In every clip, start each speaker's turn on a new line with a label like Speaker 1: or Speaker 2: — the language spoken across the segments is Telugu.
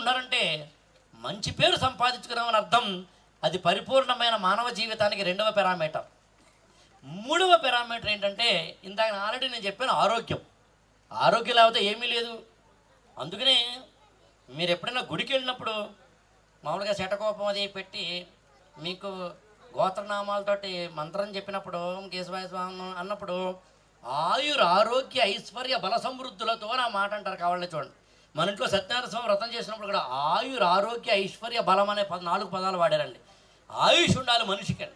Speaker 1: ఉన్నారంటే మంచి పేరు సంపాదించుకున్నామని అర్థం అది పరిపూర్ణమైన మానవ జీవితానికి రెండవ పారామీటర్. మూడవ పారామీటర్ ఏంటంటే ఇందాక ఆల్రెడీ నేను చెప్పాను ఆరోగ్యం. ఆరోగ్యం లేకపోతే ఏమీ లేదు. అందుకనే మీరు ఎప్పుడైనా గుడికి వెళ్ళినప్పుడు మామూలుగా శటకోపం అది పెట్టి మీకు గోత్రనామాలతోటి మంత్రం చెప్పినప్పుడు కేశవాయ స్వామి అన్నప్పుడు ఆయుర్ ఆరోగ్య ఐశ్వర్య బల సమృద్ధులతో నా మాట అంటారు కావాలని చూడండి. మన ఇంట్లో సత్యనారాయణ స్వామి వ్రతం చేసినప్పుడు కూడా ఆయుర్ ఆరోగ్య ఐశ్వర్య బలం అనే పద నాలుగు పదాలు వాడారండి. ఆయుష్ ఉండాలి మనిషికి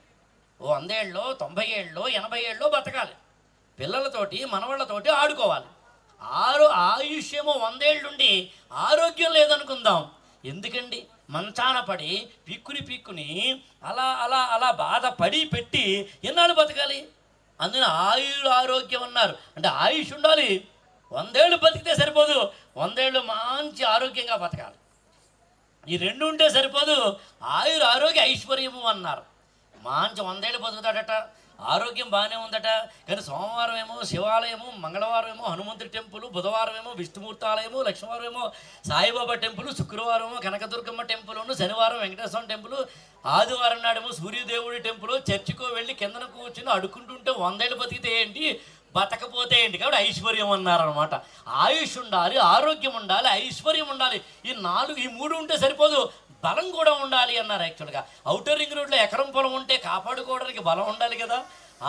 Speaker 1: ఓ వందేళ్ళలో తొంభై ఏళ్ళలో ఎనభై ఏళ్ళలో బతకాలి. పిల్లలతోటి మనవాళ్ళతోటి ఆడుకోవాలి. ఆరో ఆయుష్ ఏమో వందేళ్ళుండి ఆరోగ్యం లేదనుకుందాం. ఎందుకండి? మంచాన పడి పిక్కుని పిక్కుని అలా అలా అలా బాధపడి పెట్టి ఎన్నాళ్ళు బతకాలి? అందున ఆయుర్ ఆరోగ్యం అన్నారు. అంటే ఆయుష్ ఉండాలి. వందేళ్ళు బతికితే సరిపోదు. వందేళ్ళు మంచి ఆరోగ్యంగా బతకాలి. ఈ రెండు ఉంటే సరిపోదు. ఆయుర ఆరోగ్య ఐశ్వర్యము అన్నారు. మంచి వందేళ్ళు బతుకుతాడట. ఆరోగ్యం బాగానే ఉందట. కానీ సోమవారం ఏమో శివాలయము మంగళవారం ఏమో హనుమంతుడి టెంపుల్ బుధవారం ఏమో విష్ణుమూర్తి ఆలయము లక్ష్మీవారం ఏమో సాయిబాబా టెంపుల్ శుక్రవారం కనకదుర్గమ్మ టెంపుల్ శనివారం వెంకటేశ్వరం టెంపుల్ ఆదివారం నాడేమో సూర్యదేవుడి టెంపుల్ చర్చికో వెళ్ళి కిందన కూర్చుని అడుక్కుంటుంటే వందేళ్ళు బతికితే ఏంటి? బతకపోతే ఏంటి కాబట్టి ఐశ్వర్యం అన్నారనమాట ఆయుష్ ఉండాలి ఆరోగ్యం ఉండాలి ఐశ్వర్యం ఉండాలి. ఈ నాలుగు ఈ మూడు ఉంటే సరిపోదు. బలం కూడా ఉండాలి అన్నారు యాక్చువల్గా అవుటర్ రింగ్ రోడ్లో ఎకరం పొలం ఉంటే కాపాడుకోవడానికి బలం ఉండాలి కదా.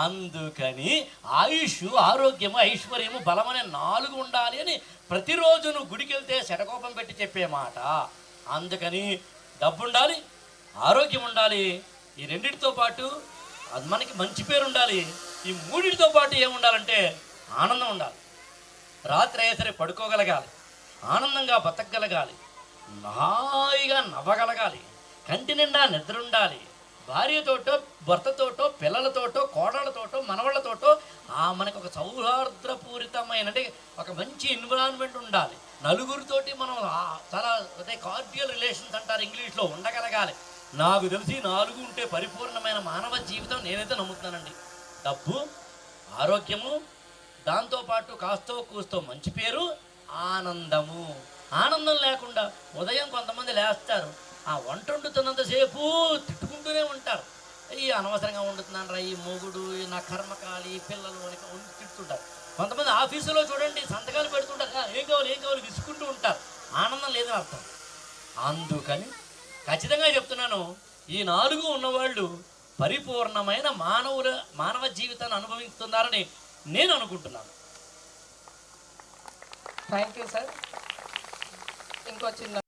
Speaker 1: అందుకని ఆయుష్ ఆరోగ్యము ఐశ్వర్యము బలం అనే నాలుగు ఉండాలి అని ప్రతిరోజు నువ్వు గుడికి వెళ్తే శటకోపం పెట్టి చెప్పే మాట. అందుకని డబ్బు ఉండాలి ఆరోగ్యం ఉండాలి. ఈ రెండిటితో పాటు అది మనకి మంచి పేరు ఉండాలి. ఈ మూడింటితో పాటు ఏముండాలంటే ఆనందం ఉండాలి. రాత్రి అయ్యే సరే పడుకోగలగాలి. ఆనందంగా బతకగలగాలి. హాయిగా నవ్వగలగాలి. కంటి నిండా నిద్ర ఉండాలి భార్యతోటో భర్తతోటో పిల్లలతోటో కోడలతోటో మనవళ్ళతోటో ఆ మనకు ఒక సౌహార్దపూరితమైన అంటే ఒక మంచి ఎన్విరాన్మెంట్ ఉండాలి. నలుగురితోటి మనం చాలా అదే కార్డియల్ రిలేషన్స్ అంటారు ఇంగ్లీష్లో ఉండగలగాలి. నాకు తెలిసి నాలుగు ఉంటే పరిపూర్ణమైన మానవ జీవితం నేనైతే నమ్ముతున్నానండి. డబ్బు ఆరోగ్యము దాంతోపాటు కాస్తో కూస్తో మంచి పేరు ఆనందము. ఆనందం లేకుండా ఉదయం కొంతమంది లేస్తారు. ఆ వంట వండుతున్నంతసేపు తిట్టుకుంటూనే ఉంటారు. ఈ అనవసరంగా వండుతున్నాను రా ఈ మొగుడు నా కర్మకాలి పిల్లలు అని వండి తిట్టుకుంటారు కొంతమంది ఆఫీసులో చూడండి సంతకాలు పెడుతుంటారు. ఏం కావాలి ఏం కావాలి విసుకుంటూ ఉంటారు. ఆనందం లేదని అర్థం. అందుకని ఖచ్చితంగా చెప్తున్నాను. ఈ నాలుగు ఉన్నవాళ్ళు పరిపూర్ణమైన మానవుల మానవ జీవితాన్ని అనుభవిస్తున్నారని నేను అనుకుంటున్నాను.
Speaker 2: థ్యాంక్ యూ సార్ ఇంకో చిన్న